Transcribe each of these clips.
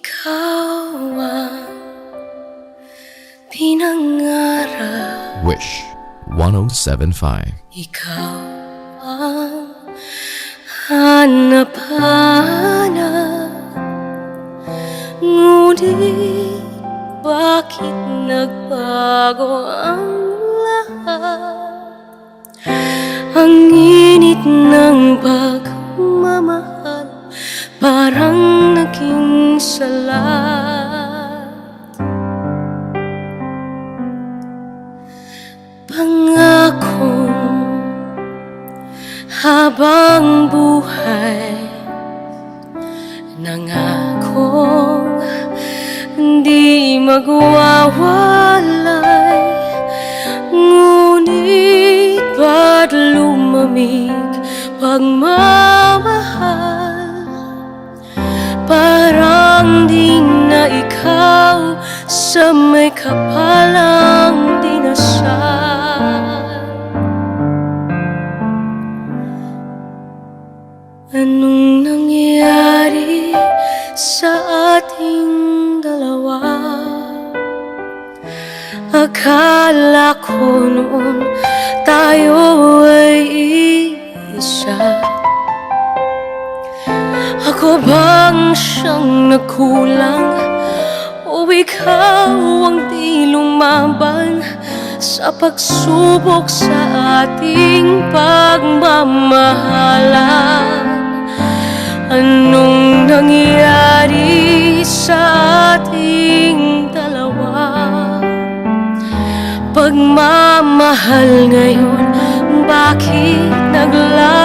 Ikaw ang pinangarap. Wish 107.5 Ikaw ang hanap-hanap Ngunit bakit nagbago ang lahat? Ang init ng pagmamahal. Parang naging salat. Pangakong habang buhay Nangakong di magwawalay. Ngunit ba't lumamig pagmamahal Parang di na ikaw sa may kapalang dinasal Anong nangyari sa ating dalawa? Akala ko noon tayo ay isa Ako bang siyang nagkulang? O ikaw ang di lumaban Sa pagsubok sa ating pagmamahalan Anong nangyari sa ating dalawa? Pagmamahal ngayon, bakit naglaho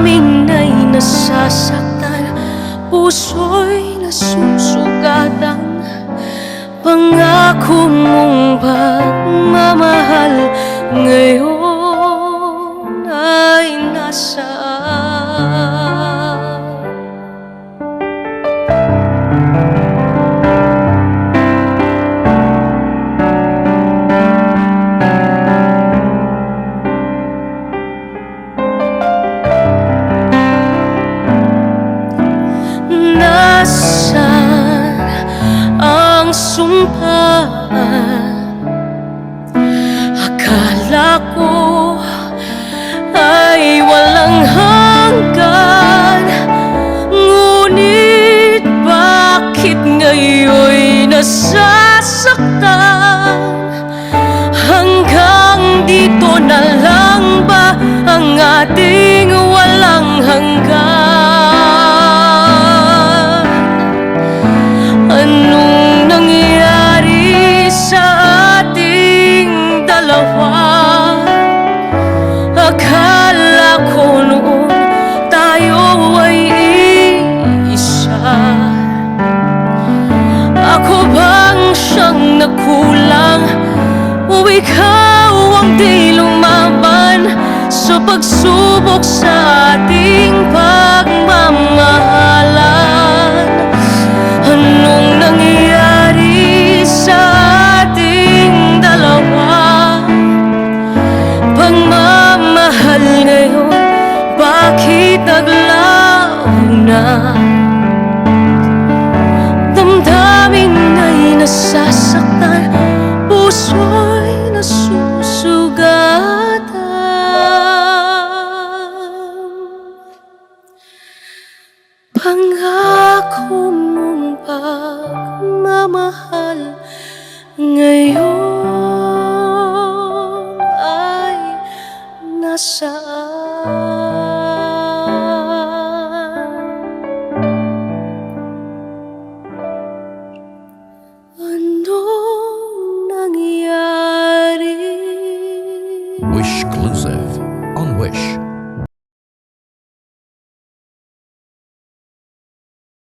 Damdamin ay nasasaktan, puso'y nasusugatan. Pangako mong pagmamahal ngayon Ako bang siyang nakulang? O ikaw ang di lumaban Sa pagsubok sa ating pagmamahalan Anong nangyari sa ating dalawa? Pagmamahal ngayon, bakit naglaho na?